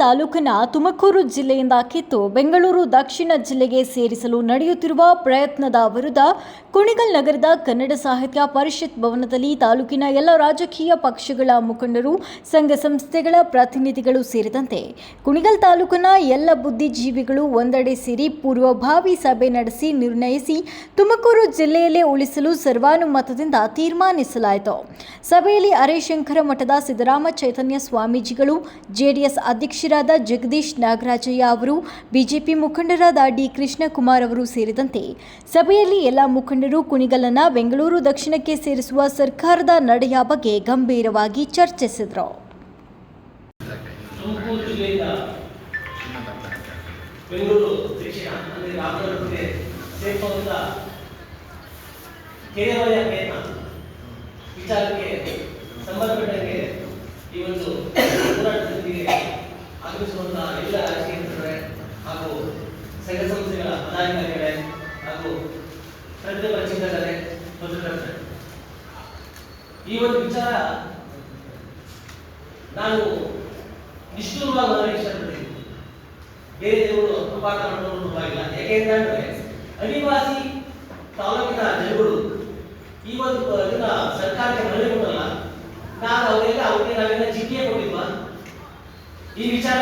ತಾಲೂಕಿನ ತುಮಕೂರು ಜಿಲ್ಲೆಯಿಂದ ಕಿತ್ತು ಬೆಂಗಳೂರು ದಕ್ಷಿಣ ಜಿಲ್ಲೆಗೆ ಸೇರಿಸಲು ನಡೆಯುತ್ತಿರುವ ಪ್ರಯತ್ನದ ವಿರುದ್ಧ ಕುಣಿಗಲ್ ನಗರದ ಕನ್ನಡ ಸಾಹಿತ್ಯ ಪರಿಷತ್ ಭವನದಲ್ಲಿ ತಾಲೂಕಿನ ಎಲ್ಲ ರಾಜಕೀಯ ಪಕ್ಷಗಳ ಮುಖಂಡರು, ಸಂಘ ಸಂಸ್ಥೆಗಳ ಪ್ರತಿನಿಧಿಗಳು ಸೇರಿದಂತೆ ಕುಣಿಗಲ್ ತಾಲೂಕಿನ ಎಲ್ಲ ಬುದ್ಧಿಜೀವಿಗಳು ಒಂದೆಡೆ ಸೇರಿ ಪೂರ್ವಭಾವಿ ಸಭೆ ನಡೆಸಿ ನಿರ್ಣಯಿಸಿ ತುಮಕೂರು ಜಿಲ್ಲೆಯಲ್ಲೇ ಉಳಿಸಲು ಸರ್ವಾನುಮತದಿಂದ ತೀರ್ಮಾನಿಸಲಾಯಿತು. ಸಭೆಯಲ್ಲಿ ಹರೇಶಂಕರ ಮಠದ ಸಿದ್ದರಾಮ ಚೈತನ್ಯ ಸ್ವಾಮೀಜಿಗಳು, ಜೆಡಿಎಸ್ ಅಧ್ಯಕ್ಷರಾದ ಜಗದೀಶ್ ನಾಗರಾಜಯ್ಯ ಅವರು, ಬಿಜೆಪಿ ಮುಖಂಡರಾದ ಡಿ ಕೃಷ್ಣಕುಮಾರ್ ಅವರು ಸೇರಿದಂತೆ ಸಭೆಯಲ್ಲಿ ಎಲ್ಲ ಮುಖಂಡರು ಕುಣಿಗಲನ್ನ ಬೆಂಗಳೂರು ದಕ್ಷಿಣಕ್ಕೆ ಸೇರಿಸುವ ಸರ್ಕಾರದ ನಡೆಯ ಬಗ್ಗೆ ಗಂಭೀರವಾಗಿ ಚರ್ಚಿಸಿದರು. ಈ ಒಂದು ಹೋರಾಟದೊಂದಿಗೆ ಆಗಮಿಸುವಂತಹ ಎಲ್ಲ ಮುಖಂಡರೇ ಹಾಗೂ ಸಂಘ ಸಂಸ್ಥೆಗಳ ಪದಾಧಿಕಾರಿಗಳೇ ಹಾಗೂ ಪ್ರತಿಭಾ ಚಿಂತಕರೇ ಪತ್ರಕರ್ತರೆ ಈ ಒಂದು ವಿಚಾರ ನಾನು ನಿಷ್ಠುರವಾಗಿ ಮಾಡಲು ಇಷ್ಟಪಡ್ತೀನಿ ಬೇರೆ ದೇವರು ಅಪಾರ್ಥ ಮಾಡೋದು ಪರವಾಗಿಲ್ಲ ಯಾಕೆಂದ್ರೆ ಅನಿವಾಸಿ ತಾಲೂಕಿನ ಜನಗಳು ಈ ಒಂದು ಸರ್ಕಾರಕ್ಕೆ ಮನವಿ ಕೊಡಲ್ಲ. ನಾವು ಅವರೆಲ್ಲ ಅವರಿಗೆ ನಾವೆಲ್ಲ ಜಿಟ್ಟಿಗೆ ಕೊಟ್ಟಿಲ್ವಾ ಈ ವಿಚಾರ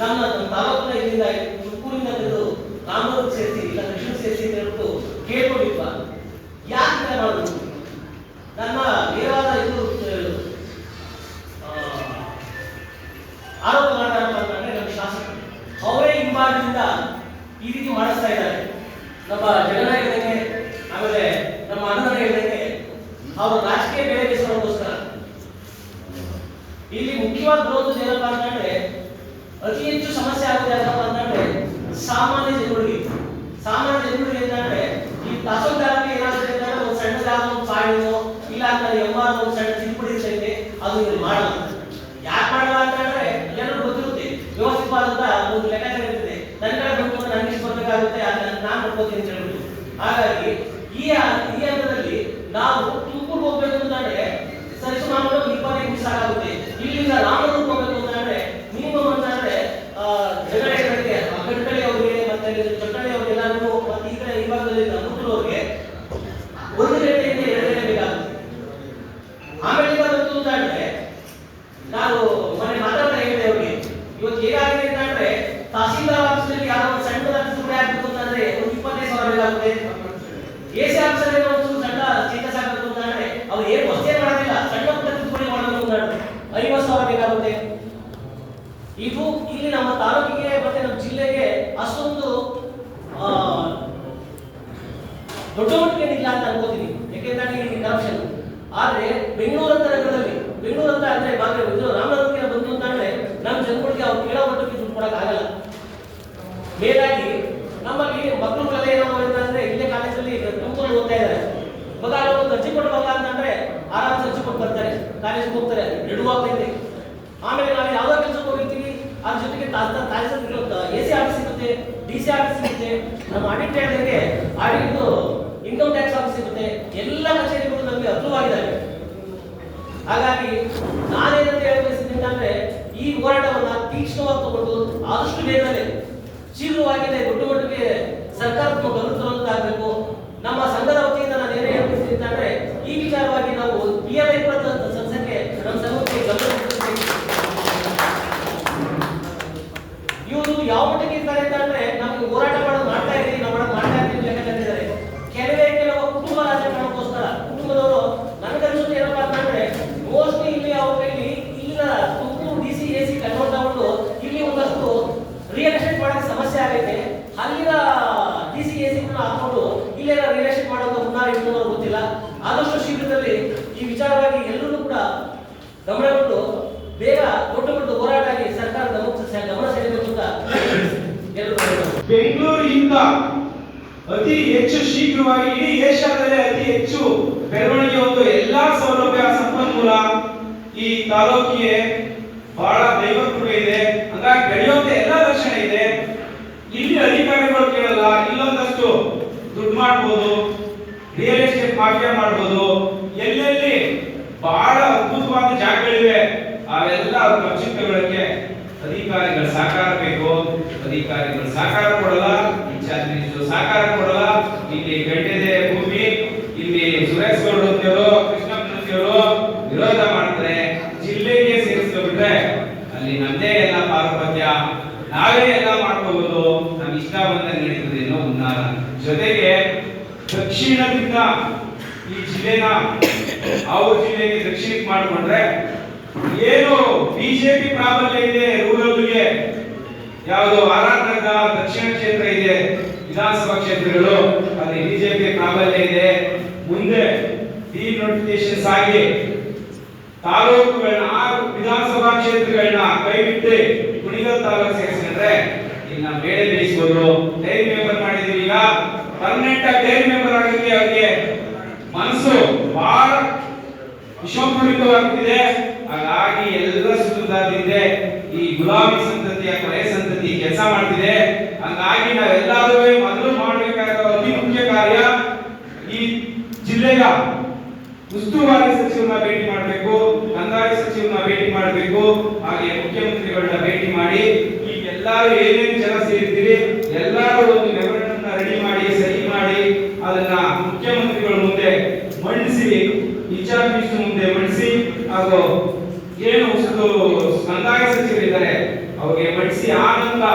ನಮ್ಮ ನಮ್ಮ ತಾಲೂಕಿನ ಇದರಿಂದ ತುಮಕೂರಿನ ತೆಗೆದು ರಾಮನಗರ ಸೇರಿಸಿ ಇಲ್ಲ ದಕ್ಷಿಣ ಸೇರಿಸಿ ಅಂತ ಹೇಳ್ಬಿಟ್ಟು ಕೇಳ್ಕೊಂಡಿಲ್ವಾ ಯಾಕೆ ಮಾಡೋದು? ನಮ್ಮ ನೇರವಾದ ಇದು ಆರೋಪ ಮಾಡ್ತಾರಪ್ಪ ಅಂತಂದ್ರೆ ನಮ್ಮ ಶಾಸಕರು. ಅವರೇ ಹಿಂಬಾಲದಿಂದ ಈ ರೀತಿ ಮಾಡಿಸ್ತಾ ಇದ್ದಾರೆ. ನಮ್ಮ ಜಗನ ಹೇಳಿದಂಗೆ ಆಮೇಲೆ ನಮ್ಮ ಅಣ್ಣನ ಹೇಳಿದಂಗೆ, ಅವರು ರಾಜಕೀಯ ಬೆಳೆ ಇಲ್ಲಿ ಮುಖ್ಯವಾದ ಬರೋದು ಏನಪ್ಪ ಅಂತಂದ್ರೆ ಅತಿ ಹೆಚ್ಚು ಸಮಸ್ಯೆ ಆಗುತ್ತೆ ಏನಪ್ಪಾ ಅಂತಂದ್ರೆ ಸಾಮಾನ್ಯ ಜನಗಳಿಗೆ. ಸಾಮಾನ್ಯ ಜನಗಳಿಗೆ ಏನಂದ್ರೆ ಈ ತಹಸೀಲ್ದಾರ್ಗೆ ಏನಾಗುತ್ತೆ ಅಂತಂದ್ರೆ ಒಂದು ಸಣ್ಣದಾದ ಒಂದು ಸಾಯಿನೋ ಇಲ್ಲ ಅಂತಂದ್ರೆ ಎಂಬಾದ ಒಂದು ಸಣ್ಣ ತಿದ್ದುಪಡಿ ಇರ್ತೈತೆ ಅದು ಇಲ್ಲಿ ಮಾಡಲ್ಲ. ಯಾಕೆ ಮಾಡಲ್ಲ ಅಂತಂದ್ರೆ ಎಲ್ಲರೂ ಗೊತ್ತಿರುತ್ತೆ. ವ್ಯವಸ್ಥಿತವಾದಂತ ಒಂದು ಲೆಕ್ಕಾಚಾರ ಇರ್ತದೆ. ನನ್ನ ಕಡೆ ಬಂದು ಅಂದ್ರೆ ನನಗೆ ಬರ್ಬೇಕಾಗುತ್ತೆ, ಅದನ್ನ ನಾನು ಮಾಡ್ಕೋತೀನಿ ಅಂತ ಹೇಳ್ಬಿಟ್ಟು. ಹಾಗಾಗಿ ಈ ಈ ಹಂತದಲ್ಲಿ ನಾವು ತುಮಕೂರು ಹೋಗ್ಬೇಕು ಅಂತಂದ್ರೆ ಸರಿಸುಮಾರು ಒಂದು ಇಪ್ಪತ್ತೈದು ನಿಮಿಷ ಆಗುತ್ತೆ ಇಲ್ಲಿಂದ ರಾಮನಗರಕ್ಕೆ ಹೋಗ್ಬೇಕು ಅಂತಂದ್ರೆ ಮಿನಿಮಮ್ ಅಂತಂದ್ರೆ ಆ, ಜಗಳ ಹೇಳಕ್ಕೆ ಗಡ್ಕಳಿ ಅವ್ರಿಗೆ ಮತ್ತೆ ಚಟ್ಟಳ್ಳಿ ಅವ್ರಿಗೆಲ್ಲರಿಗೂ ಮತ್ತೆ ಈ ಕಡೆ ಈ ಭಾಗದಲ್ಲಿ ಮುತ್ತೂರು ಅವ್ರಿಗೆ ಒಂದು ಗಂಟೆಯಿಂದ ಎರಡು ಗಂಟೆ ಬೇಕಾಗುತ್ತೆ ಆಮೇಲೆ ಬಂತು ಅಂತಂದ್ರೆ ನಾನು ಮೊನ್ನೆ ಮಾತಾಡ್ತಾ ಹೇಳಿದೆ ಅವ್ರಿಗೆ ಇವತ್ತು ಹೇಗಾಗಿದೆ ಅಂತಂದ್ರೆ ತಹಸೀಲ್ದಾರ್ ಆಫೀಸಲ್ಲಿ ಯಾರೋ ಒಂದು ಸಣ್ಣದಾದ ತಿದ್ದುಪಡಿ ಆಗ್ಬೇಕು ಅಂತಂದ್ರೆ ಒಂದು ಇಪ್ಪತ್ತೈದು ಸಾವಿರ ಬೇಕಾಗುತ್ತೆ ಎ ಸಿ ಆಫೀಸಲ್ಲಿ ಒಂದು ಸಣ್ಣ ಚೇಂಜಸ್ ಆಗಬೇಕು ಅಂತಂದ್ರೆ ಅವ್ರು ಏನು ವಸ್ತೇ ಮಾಡೋದಿಲ್ಲ ಸಣ್ಣ ಪುಟ್ಟ ತಿದ್ದುಪಡಿ ಮಾಡಬೇಕು ಅಂತಂದ್ರೆ ಐವತ್ತು ಸಾವಿರ ಬೇಕಾಗುತ್ತೆ ಇದು ಇಲ್ಲಿ ನಮ್ಮ ತಾಲೂಕಿಗೆ ಮತ್ತೆ ನಮ್ಮ ಜಿಲ್ಲೆಗೆ ಅಷ್ಟೊಂದು ದೊಡ್ಡ ಮಟ್ಟಿಗೆ ಇಲ್ಲ ಅಂತ ಅನ್ಕೋತೀನಿ. ಯಾಕೆಂದ್ರೆ ಇಲ್ಲಿ ಕರಪ್ಷನ್ ಆದ್ರೆ ಬೆಂಗಳೂರು ನಗರದಲ್ಲಿ, ಬೆಂಗಳೂರು ಅಂತ ಅಂದ್ರೆ ಮಾತ್ರ ಇದು ರಾಮನಗರಕ್ಕೆ ಬಂತು ಅಂತ ಅಂದ್ರೆ ನಮ್ಮ ಜನಗಳಿಗೆ ಅವ್ರು ಕೇಳೋ ಮಟ್ಟಕ್ಕೆ ದುಡ್ಡು ಕೊಡಕ್ ಆಗಲ್ಲ. ಮೇಲಾಗಿ ನಮ್ಮಲ್ಲಿ ಕಲೆ ಏನೋ ಅಂತಂದ್ರೆ ಇಲ್ಲೇ ಕಾಲೇಜಲ್ಲಿ ತುಮಕೂರು ಓದ್ತಾ ಇದ್ದಾರೆ. ಮಗ ಒಂದು ಅರ್ಜಿ ಕೊಡಬಲ್ಲ ಅಂತಂದ್ರೆ ಆರಾಮ್ ಅರ್ಜಿ ಕೊಟ್ಟು ಬರ್ತಾರೆ, ಕಾಲೇಜ್ಗೆ ಹೋಗ್ತಾರೆ ನಡುವಾಗ್ತೈತೆ ಆಮೇಲೆ ನಾವು ಹೋಗಿರ್ತೀವಿ ಅದ್ರ ಜೊತೆಗೆ ಎ ಸಿ ಆಫೀಸ್ ಸಿಗುತ್ತೆ, ಡಿ ಸಿ ಆಫೀಸ್ ಸಿಗುತ್ತೆ, ನಮ್ಮ ಆಡಿಟ್ ಹೇಳಿದಂಗೆ ಆಡಿಟ್ ಇನ್ಕಮ್ ಟ್ಯಾಕ್ಸ್ ಆಫೀಸ್ ಸಿಗುತ್ತೆ. ಎಲ್ಲ ಕಚೇರಿಗಳು ನಮಗೆ ಅನುಕೂಲವಾಗಿದ್ದಾವೆ ಹಾಗಾಗಿ ನಾನೇನಂತ ಹೇಳ ಬಯಸ್ತೀನಿ ಅಂದ್ರೆ ಈ ಹೋರಾಟವನ್ನ ತೀಕ್ಷ್ಣವಾಗಿ ತಗೊಂಡು ಆದಷ್ಟು ಬೇಗನೆ ಶೀಘ್ರವಾಗಿ ದೊಡ್ಡ ಮಟ್ಟಿಗೆ ಸರ್ಕಾರದ ಗಮನ ತರುವಂತಾಗಬೇಕು. ನಮ್ಮ ಸಂಘದ ವತಿಯಿಂದ ನಾನು ಏನೇ ಹೇಳ್ತೀನಿ ಅಂತಂದ್ರೆ ಈ ವಿಚಾರವಾಗಿ ನಾವು ಪಿ ಎಲ್ ಐ ಸಂಸ್ಥೆಗೆ ನಮ್ಮ ಸಂಘಕ್ಕೆ ಗಮನ ಹರಿಸಬೇಕು. ಇವರು ಯಾವ ಮಟ್ಟಿಗೆ ಇದ್ದಾರೆ ಅಂತಂದ್ರೆ ನಮ್ಗೆ ಹೋರಾಟ ಮಾಡೋದು ಮಾಡ್ತಾ ಇದ್ದೀವಿ ನಾವು ಮಾಡೋದು ಮಾಡ್ತಾ ಇದ್ದೀವಿ ಲೆಕ್ಕ ಕಟ್ಟಿದ್ದಾರೆ ಕೆಲವೇ ಕೆಲವು ಕುಟುಂಬ ರಾಜಕಾರಣಕ್ಕೋಸ್ಕರ ಕುಟುಂಬದವರು ನನಗನ್ಸುತ್ತೆ ಏನಪ್ಪಾ ಅಂತಂದ್ರೆ ಮೋಸ್ಟ್ಲಿ ಇಲ್ಲಿ ಅವ್ರ ಕೈಲಿ ಇಲ್ಲ Tumakuru D C A C convert ತಗೊಂಡು ಇಲ್ಲಿ ಒಂದಷ್ಟು ರಿಯಲ್ ಎಸ್ಟೇಟ್ ಮಾಡಕ್ಕೆ ಸಮಸ್ಯೆ ಆಗೈತೆ ಅಲ್ಲಿನ ಡಿ ಸಿ ಎ ಸಿ ಹಾಕೊಂಡು ರಿಲೇಷನ್ ಮಾಡೋದು ಹುನ್ನಾರ ಇಟ್ಟು ಗೊತ್ತಿಲ್ಲ. ಆದಷ್ಟು ಶೀಘ್ರದಲ್ಲಿ ಈ ವಿಚಾರವಾಗಿ ಎಲ್ಲರೂ ಕೂಡ ಗಮನ ಕೊಟ್ಟು ಬೇಗ ದೊಡ್ಡ ದೊಡ್ಡ ಹೋರಾಟ ಆಗಿ ಸರ್ಕಾರದ ಗಮನ ಸೆಳೆಯಬೇಕು ಅಂತ. ಬೆಂಗಳೂರಿನಿಂದ ಅತಿ ಹೆಚ್ಚು ಶೀಘ್ರವಾಗಿ ಇಡೀ ಏಷ್ಯಾದಲ್ಲೇ ಅತಿ ಹೆಚ್ಚು ಬೆಳವಣಿಗೆ ಒಂದು ಎಲ್ಲಾ ಸೌಲಭ್ಯ ಸಂಪನ್ಮೂಲ ಈ ತಾಲೂಕಿಗೆ ಬಹಳ ದೈವಕೃಪೆ ಇದೆ. ಹಂಗಾಗಿ ಬೆಳೆಯುವಂತ ಎಲ್ಲ ದರ್ಶನ ಇದೆ. ಇಲ್ಲಿ ಅಧಿಕಾರಿಗಳು ಕೇಳಲ್ಲ, ಇಲ್ಲೊಂದಷ್ಟು ದುಡ್ಡು ಮಾಡ್ಬೋದು ರಿಯಲ್ ಎಸ್ಟೇಟ್ ಮಾಡ್ಬೋದು, ಎಲ್ಲೆಲ್ಲಿ ಬಹಳ ಅದ್ಭುತವಾದ ಜಾಗಗಳಿವೆ, ಅವೆಲ್ಲ ಪಕ್ಷಕ್ಕೆ ಅಧಿಕಾರಿಗಳು ಸಹಕಾರ ಬೇಕು. ಅಧಿಕಾರಿಗಳು ಸಹಕಾರ ಕೊಡಲ್ಲ, ಇನ್ಚಾರ್ಜ್ ಸಹಕಾರ ಕೊಡಲ್ಲ. ಇಲ್ಲಿ ಗಂಟೆದೆ ಭೂಮಿ, ಇಲ್ಲಿ ಸುರೇಶ್ ಗೌಡ ಅಂತಿಯವರು ಕೃಷ್ಣಪ್ಪನಂತಿಯವರು ವಿರೋಧ ಮಾಡ್ತಾರೆ. ಜಿಲ್ಲೆಗೆ ಸೇರಿಸ್ಕೊಂಡ್ಬಿಟ್ರೆ ಅಲ್ಲಿ ನಮ್ದೇ ಎಲ್ಲ ಪಾರುಪತ್ಯ ನಾವೇ ಎಲ್ಲ ಮಾಡ್ಕೋಬಹುದು ನಮ್ಗೆ ಇಷ್ಟ ಬಂದ ನಡೀತದೆ ಅನ್ನೋ ಹುನ್ನಾರ. ಜೊತೆಗೆ ದಕ್ಷಿಣದಿಂದ ಈ ಜಿಲ್ಲೆನ ಅವ್ರ ಜಿಲ್ಲೆಗೆ ದಕ್ಷಿಣಕ್ಕೆ ಮಾಡಿಕೊಂಡ್ರೆ ಏನು ಬಿಜೆಪಿ ಪ್ರಾಬಲ್ಯ ಇದೆ ರೂರಲ್ಗೆ? ಯಾವುದು ಆರಾಧನಗ ದಕ್ಷಿಣ ಕ್ಷೇತ್ರ ಇದೆ, ವಿಧಾನಸಭಾ ಕ್ಷೇತ್ರಗಳು, ಅಲ್ಲಿ ಬಿಜೆಪಿ ಪ್ರಾಬಲ್ಯ ಇದೆ. ಮುಂದೆ ಡಿ ನೋಟಿಫಿಕೇಶನ್ಸ್ ಆಗಿ ತಾಲೂಕುಗಳನ್ನ, ಆರು ವಿಧಾನಸಭಾ ಕ್ಷೇತ್ರಗಳನ್ನ ಕೈಬಿಟ್ಟು ಕುಣಿಗಲ್ ತಾಲೂಕು ಸೇರಿಸಿದ್ರೆ ಇಲ್ಲಿ ನಾವು ಬೇಳೆ ಬೇಯಿಸ್ಬೋದು ಡೈರಿ ಪೇಪರ್ ಮಾಡಿದೀವಿ ಈಗ. ಪರ್ಮನೆಂಟ್ ಆಗಿ ಡೈರಿ ಮೆಂಬರ್ ಆಗಿದ್ವಿ ಅವ್ರಿಗೆ ಮನಸ್ಸು ಬಹಳ ವಿಷಮಪೂರಿತವಾಗ್ತಿದೆ ಹಾಗಾಗಿ ಎಲ್ಲ ಸುಧಾರಿದೆ ಈ ಗುಲಾಬಿ ಸಂತತಿಯ ಕೊನೆ ಸಂತತಿ ಕೆಲಸ ಮಾಡ್ತಿದೆ. ಹಂಗಾಗಿ ನಾವೆಲ್ಲರೂ ಮೊದಲು ಮಾಡಬೇಕಾದ ಅತಿ ಮುಖ್ಯ ಕಾರ್ಯ ಈ ಜಿಲ್ಲೆಯ ಉಸ್ತುವಾರಿ ಸಚಿವರನ್ನ ಭೇಟಿ ಮಾಡಬೇಕು ಕಂದಾಯ ಸಚಿವನ ಭೇಟಿ ಮಾಡಬೇಕು, ಹಾಗೆ ಮುಖ್ಯಮಂತ್ರಿಗಳನ್ನ ಭೇಟಿ ಮಾಡಿ ಈಗ ಎಲ್ಲರೂ ಏನೇನು ಜನ ಸೇರಿದ್ದೀರಿ, ಎಲ್ಲರೂ ಒಂದು ರೆಡಿ ಮಾಡಿ ಸರಿ ಮಾಡಿ, ಅದನ್ನ ಮುಖ್ಯಮಂತ್ರಿಗಳ ಮುಂದೆ ಮಂಡಿಸಿ ಇನ್ಚಾರ್ಜ್ ಮುಂದೆ ಮಂಡಿಸಿ, ಹಾಗೂ ಏನು ಕಂದಾಯ ಸಚಿವರಿದ್ದಾರೆ, ಅವರಿಗೆ ಮಂಡಿಸಿ ಆನಂದ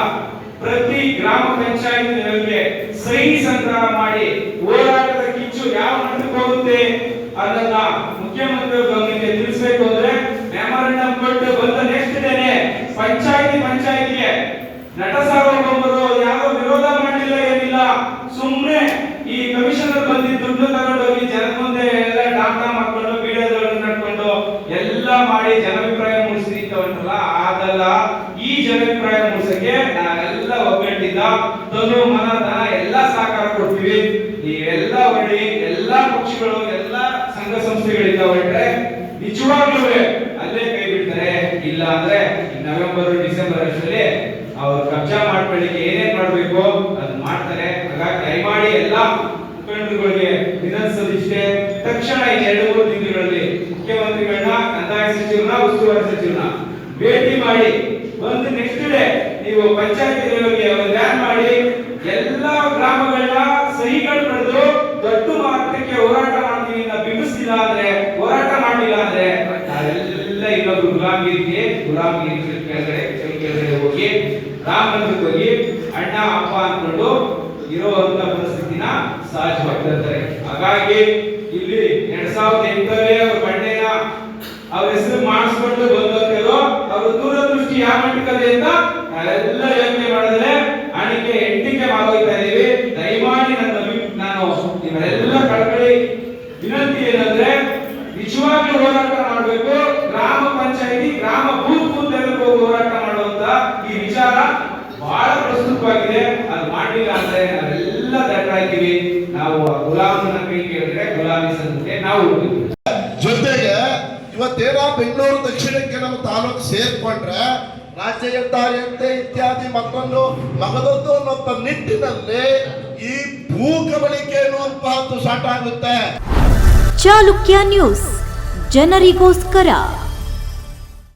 ಪ್ರತಿ ಗ್ರಾಮ ಪಂಚಾಯತ್ಗಳಿಗೆ ಸಹಿ ಸಂಗ್ರಹ ಮಾಡಿ ಹೋರಾಟದ ಕಿಚ್ಚು ಯಾವ ಮಟ್ಟಕ್ಕೆ ಹೋಗುತ್ತೆ, ಅದನ್ನ ಮುಖ್ಯಮಂತ್ರಿ ಗಮನಕ್ಕೆ ತಿಳಿಸಬೇಕು ಅಂದ್ರೆ ಮೆಮೊರಂಡಮ್ ಕೊಟ್ಟು ಬಂದ ನೆಕ್ಸ್ಟ್ ಡೇನೆ ಪಂಚಾಯತಿ ಪಂಚಾಯತಿಗೆ ನಟ ಸಾರ್ವಭೌಮರು ಯಾವ ವಿರೋಧ ಏನಿಲ್ಲ ಸುಮ್ಮನೆ ಈ ಕಮಿಷನರ್ ಬಂದಿ ದುಡ್ಡು ತಗೊಂಡು ಹೋಗಿ ಜನ ಮುಂದೆ ಎಲ್ಲ ಡಾಕ್ಟರ್ ಮಾಡ್ಕೊಂಡು ವಿಡಿಯೋಗಳನ್ನು ನಡ್ಕೊಂಡು ಎಲ್ಲ ಮಾಡಿ ಜನಾಭಿಪ್ರಾಯ ಮೂಡಿಸಿ ಆಗಲ್ಲ. ಈ ಜನಾಭಿಪ್ರಾಯ ಮೂಡಿಸಕ್ಕೆ ನಾವೆಲ್ಲ ಒಗ್ಗಟ್ಟಿಂದ ತನು ಮನ, ಧನ ಎಲ್ಲ ಸಹಕಾರ ಕೊಡ್ತೀವಿ. ನೀವೆಲ್ಲ ಹೊರಡಿ, ಎಲ್ಲ ಪಕ್ಷಗಳು, ಎಲ್ಲ ಸಂಘ ಸಂಸ್ಥೆಗಳಿಂದ ಹೊರಟ್ರೆ ನಿಜವಾಗ್ಲೂ ಅಲ್ಲೇ ಕೈ ಬಿಡ್ತಾರೆ. ಇಲ್ಲ ಅಂದ್ರೆ ನವೆಂಬರ್, ಡಿಸೆಂಬರ್ ಅಷ್ಟರಲ್ಲಿ ಅವ್ರು ಕಬ್ಜಾ ಮಾಡ್ಕೊಳ್ಳಿಕ್ಕೆ ಏನೇನ್ ಮಾಡ್ಬೇಕು ಅದನ್ನ ಮಾಡ್ತಾರೆ ಹಾಗಾಗಿ ದಯಮಾಡಿ ಎಲ್ಲ ಮುಖಂಡರುಗಳಿಗೆ ವಿನಂತಿಸೋದಿಷ್ಟೇ. ತಕ್ಷಣ ಈ ಎರಡು ಮೂರು ದಿನಗಳಲ್ಲಿ ಮುಖ್ಯಮಂತ್ರಿಗಳನ್ನ, ಕಂದಾಯ ಸಚಿವರನ್ನ, ಉಸ್ತುವಾರಿ ಸಚಿವರನ್ನ ಭೇಟಿ ಮಾಡಿ, ಒಂದು ನೆಕ್ಸ್ಟ್ ಡೇ ನೀವು ಪಂಚಾಯತಿ ಲೆವೆಲ್ಗೆ ಮಾಡಿ, ಎಲ್ಲ ಗ್ರಾಮಗಳನ್ನ ಸಹಿಗಳು ಪಡೆದು ದೊಡ್ಡ ಮಾತ್ರಕ್ಕೆ ಹೋರಾಟ ಮಾಡ್ತೀವಿ ಬಿಂಬಿಸ್ತಿಲ್ಲ ಅಂದ್ರೆ, ಹೋರಾಟ ಮಾಡಲಿಲ್ಲ ಅಂದ್ರೆ ನಾವೆಲ್ಲ ಇನ್ನೊಬ್ರು ಗುಲಾಮಗಿರಿಗೆ ಗುಲಾಮಗಿರಿ ಕೆಳಗಡೆ ಕೆಳಗಡೆ ಹೋಗಿ ರಾಮ ಹಾಗಾಗಿ ಇಲ್ಲಿ ಎರಡ್ ಸಾವಿರದ ಎಂಟರಲ್ಲಿ ಅವ್ರ ಬಂಡೆನ ಅವ್ರ ಹೆಸರು ಮಾಡಿಸ್ಕೊಂಡು ಬಂದವರು ಅವ್ರ ದೂರದೃಷ್ಟಿ ಯಾವ ಮಟ್ಟಕ್ಕೆ ಅಂತ ಎಲ್ಲ ಯೋಚನೆ ಮಾಡಿದ್ರೆ ಅಣಿಕೆ ಎಂಟಿಕೆ ಮಾಡೋಗ್ತಾ ಇದೀವಿ. ದಯಮಾಡಿ ನನ್ನ ನಾನು ನಿಮ್ಮೆಲ್ಲ ಕಳಕಳಿ ವಿನಂತಿ ಏನಂದ್ರೆ ನಿಜವಾಗ್ಲೂ ಹೋರಾಟ ಮಾಡಬೇಕು. ಗ್ರಾಮ ಪಂಚಾಯತಿ, ಗ್ರಾಮ ಬೂತ್ ಬೂತ್ ಹೋಗಿ ಹೋರಾಟ ಮಾಡುವಂತ ಈ ವಿಚಾರ ಬಹಳ ಪ್ರಸ್ತುತವಾಗಿದೆ. ಅದು ಮಾಡಲಿಲ್ಲ ಅಂದ್ರೆ ನಾವೆಲ್ಲ ಇದ್ದೀವಿ ನಾವು ಗುಲಾಮನ ಗುಲಾಮಿ ನಾವು ಜೊತೆಗೆ ಇವತ್ತೇನ ಬೆಂಗಳೂರು ದಕ್ಷಿಣಕ್ಕೆ ನಮ್ಮ ತಾಲೂಕು ಸೇರ್ಕೊಂಡ್ರೆ ರಾಜ್ಯ ಹೆದ್ದಾರಿಯಂತೆ ಇತ್ಯಾದಿ ಮತ್ತೊಂದು ಮಗದೊಂದು ಅನ್ನೋ ನಿಟ್ಟಿನಲ್ಲಿ ಈ ಭೂ ಕಬಳಿಕೆ ಅನ್ನುವಂತಹದ್ದು ಸ್ಟಾರ್ಟ್ ಆಗುತ್ತೆ ಚಾಲುಕ್ಯ ನ್ಯೂಸ್. ಜನರಿಗೋಸ್ಕರ.